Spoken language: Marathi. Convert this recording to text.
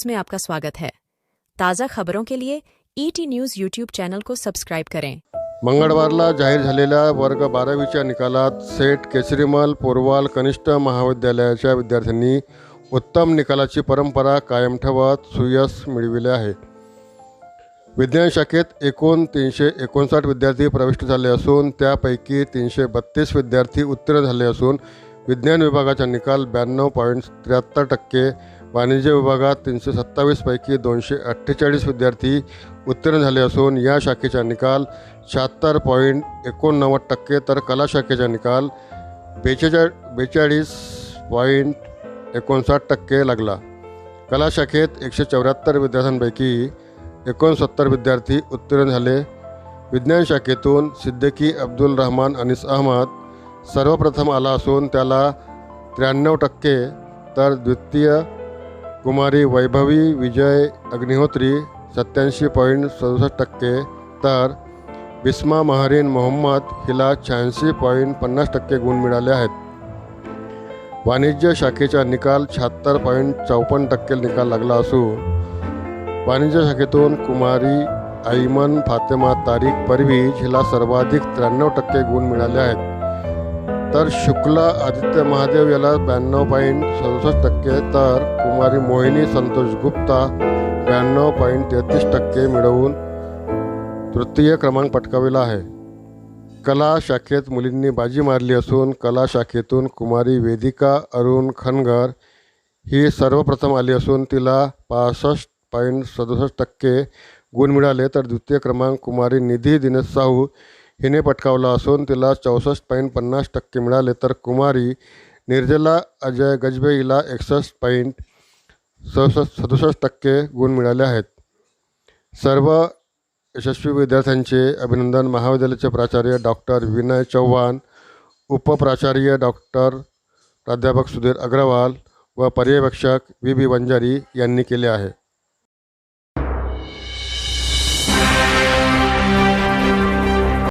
न्यूज में आपका स्वागत है। ताज़ा खबरों के लिए ईटी न्यूज यूट्यूब चैनल को सब्सक्राइब करें। मंगळवारला जाहीर झालेल्या वर्ग बारावीच्या निकालात सेठ केसरीमल पोरवाल कनिष्ठ महाविद्यालयाच्या विद्यार्थ्यांनी उत्तम निकालाची परंपरा कायम ठेवत सुयश मिळविले आहे. विज्ञान शाखेत एकूण तीनशे एकोणसाठ विद्यार्थी प्रविष्ट झाले असून त्यापैकी तीनशे बत्तीस विद्यार्थी उत्तीर्ण झाले असून विज्ञान विभागाचा निकाल ब्याण्णव पॉईंट त्र्याहत्तर टक्के वाणिज्य विभागात तीनशे सत्तावीसपैकी दोनशे अठ्ठेचाळीस विद्यार्थी उत्तीर्ण झाले असून या शाखेचा निकाल शहात्तर पॉईंट एकोणनव्वद टक्के तर कला शाखेचा निकाल बेचेचा बेचाळीस पॉईंट एकोणसाठ टक्के लागला. कला शाखेत एकशे चौऱ्याहत्तर विद्यार्थ्यांपैकी एकोणसत्तर विद्यार्थी उत्तीर्ण झाले. विज्ञान शाखेतून सिद्दीकी अब्दुल रहमान अनिस अहमद सर्वप्रथम आला असून त्याला त्र्याण्णव टक्के तर द्वितीय कुमारी वैभवी विजय अग्निहोत्री सत्याऐंशी पॉईंट सदुसष्ट टक्के तर बिस्मा महारीन मोहम्मद हिला शहाऐंशी पॉईंट पन्नास टक्के गुण मिळाले आहेत. वाणिज्य शाखेचा निकाल शहात्तर पॉईंट चौपन्न टक्के निकाल लागला असून वाणिज्य शाखेतून कुमारी आईमन फातेमा तारिक परवीज हिला सर्वाधिक त्र्याण्णव टक्के गुण मिळाले आहेत. तर शुक्ला आदित्य महादेव याला ब्याण्णव पॉईंट सदुसष्ट टक्के तर कुमारी मोहिनी संतोष गुप्ता ब्याण्णव पॉईंट तेहतीस टक्के मिळवून तृतीय क्रमांक पटकाविला आहे. कला शाखेत मुलींनी बाजी मारली असून कला शाखेतून कुमारी वेदिका अरुण खनगर ही सर्वप्रथम आली असून तिला पासष्ट पॉईंट सदुसष्ट टक्के गुण मिळाले. तर द्वितीय क्रमांक कुमारी निधी दिनेश साहू हिने पटकावला असून तिला चौसष्ट पॉईंट पन्नास टक्के मिळाले तर कुमारी निर्जला अजय गजबे हिला एकसष्ट पॉईंट सदुसष्ट सदुसष्ट टक्के गुण मिळाले आहेत. सर्व यशस्वी विद्यार्थ्यांचे अभिनंदन. महाविद्यालयाचे प्राचार्य डॉक्टर विनय चव्हाण उपप्राचार्य डॉक्टर प्राध्यापक सुधीर अग्रवाल व पर्यवेक्षक वी बी वंजारी यांनी केले आहे.